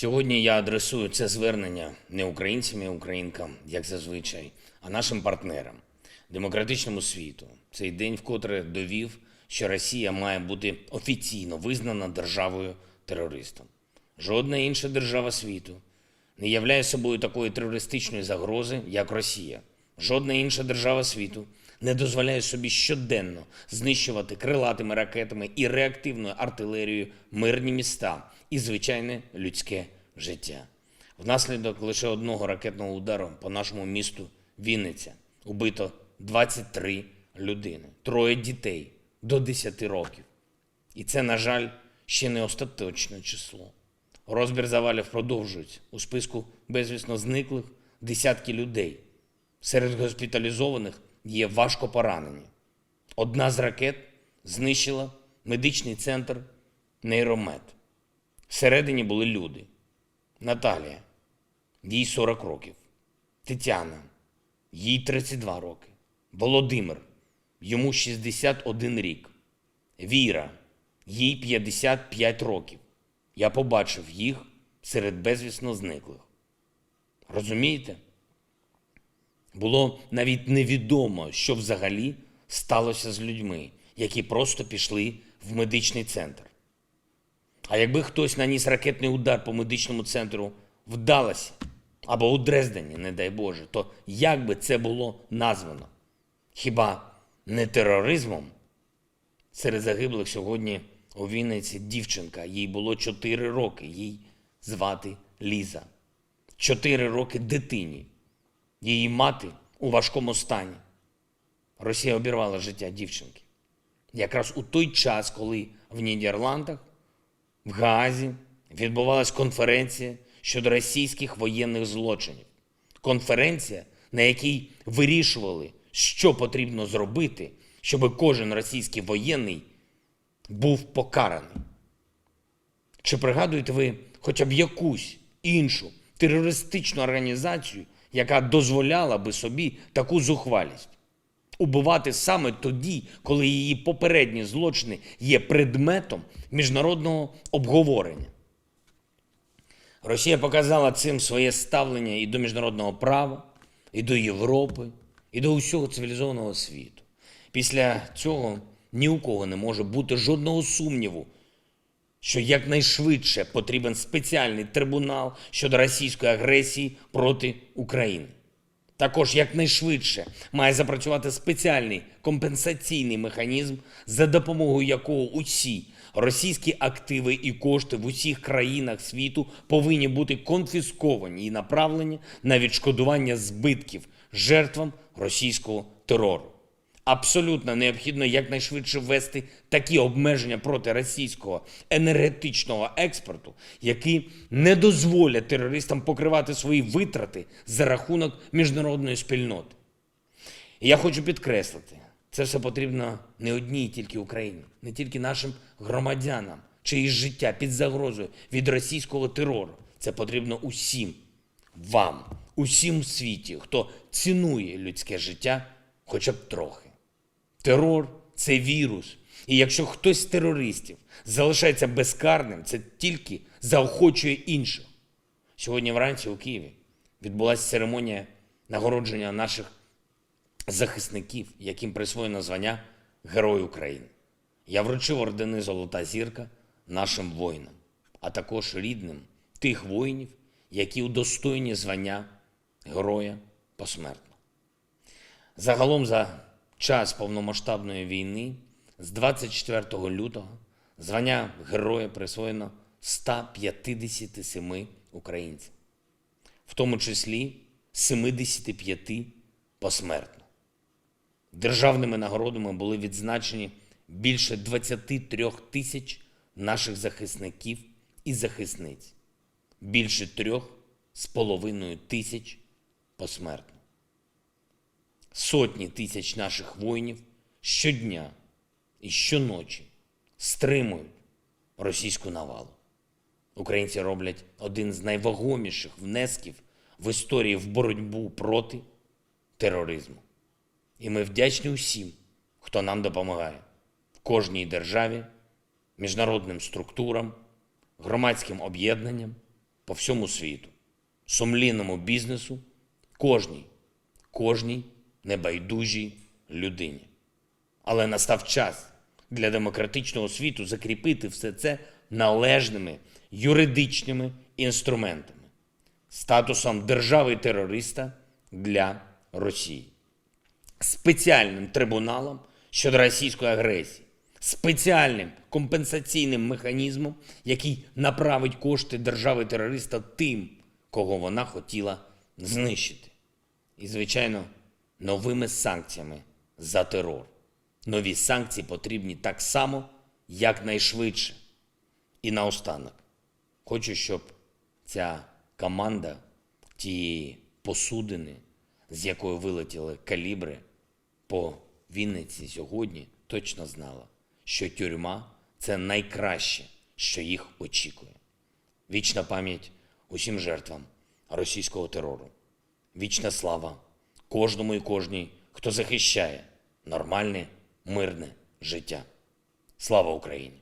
Сьогодні я адресую це звернення не українцям і українкам, як зазвичай, а нашим партнерам, демократичному світу. Цей день вкотре довів, що Росія має бути офіційно визнана державою терористом. Жодна інша держава світу не являє собою такої терористичної загрози, як Росія. Жодна інша держава світу не дозволяє собі щоденно знищувати крилатими ракетами і реактивною артилерією мирні міста і звичайне людське життя. Внаслідок лише одного ракетного удару по нашому місту Вінниця убито 23 людини, троє дітей до 10 років. І це, на жаль, ще не остаточне число. Розбір завалів продовжується. У списку безвісно зниклих десятки людей. Серед госпіталізованих є важко поранені. Одна з ракет знищила медичний центр нейромед. Всередині були люди. Наталія, їй 40 років. Тетяна, їй 32 роки. Володимир, йому 61 рік. Віра, їй 55 років. Я побачив їх серед безвісно зниклих. Розумієте? Було навіть невідомо, що взагалі сталося з людьми, які просто пішли в медичний центр. А якби хтось наніс ракетний удар по медичному центру вдалося, або у Дрездені, не дай Боже, то як би це було названо? Хіба не тероризмом? Серед загиблих сьогодні у Вінниці дівчинка, їй було 4 роки, їй звати Ліза. 4 роки дитині. Її мати у важкому стані. Росія обірвала життя дівчинки. Якраз у той час, коли в Нідерландах, в Гаазі відбувалась конференція щодо російських воєнних злочинів. Конференція, на якій вирішували, що потрібно зробити, щоб кожен російський воєнний був покараний. Чи пригадуєте ви хоча б якусь іншу терористичну організацію, яка дозволяла би собі таку зухвалість? Убивати саме тоді, коли її попередні злочини є предметом міжнародного обговорення. Росія показала цим своє ставлення і до міжнародного права, і до Європи, і до усього цивілізованого світу. Після цього ні у кого не може бути жодного сумніву, що якнайшвидше потрібен спеціальний трибунал щодо російської агресії проти України. Також якнайшвидше має запрацювати спеціальний компенсаційний механізм, за допомогою якого усі російські активи і кошти в усіх країнах світу повинні бути конфісковані і направлені на відшкодування збитків жертвам російського терору. Абсолютно необхідно якнайшвидше ввести такі обмеження проти російського енергетичного експорту, які не дозволять терористам покривати свої витрати за рахунок міжнародної спільноти. І я хочу підкреслити, це все потрібно не одній тільки Україні, не тільки нашим громадянам, чиїсь життя під загрозою від російського терору. Це потрібно усім вам, усім в світі, хто цінує людське життя хоча б трохи. Терор це вірус. І якщо хтось з терористів залишається безкарним, це тільки заохочує інших. Сьогодні вранці у Києві відбулася церемонія нагородження наших захисників, яким присвоєно звання Герой України. Я вручив ордени Золота зірка нашим воїнам, а також рідним тих воїнів, які удостоєні звання Героя посмертно. Загалом за час повномасштабної війни з 24 лютого звання Героя присвоєно 157 українцям, в тому числі 75 посмертно. Державними нагородами були відзначені більше 23 тисяч наших захисників і захисниць, більше трьох з половиною тисяч посмертно. Сотні тисяч наших воїнів щодня і щоночі стримують російську навалу. Українці роблять один з найвагоміших внесків в історії в боротьбу проти тероризму. І ми вдячні усім, хто нам допомагає в кожній державі, міжнародним структурам, громадським об'єднанням, по всьому світу, сумлінному бізнесу, кожній, кожній небайдужій людині. Але настав час для демократичного світу закріпити все це належними юридичними інструментами, статусом держави-терориста для Росії, спеціальним трибуналом щодо російської агресії, спеціальним компенсаційним механізмом, який направить кошти держави-терориста тим, кого вона хотіла знищити. І, звичайно, новими санкціями за терор. Нові санкції потрібні так само, якнайшвидше. І наостанок, хочу, щоб ця команда тієї посудини, з якої вилетіли калібри по Вінниці сьогодні, точно знала, що тюрма це найкраще, що їх очікує. Вічна пам'ять усім жертвам російського терору. Вічна слава кожному і кожній, хто захищає нормальне, мирне життя. Слава Україні!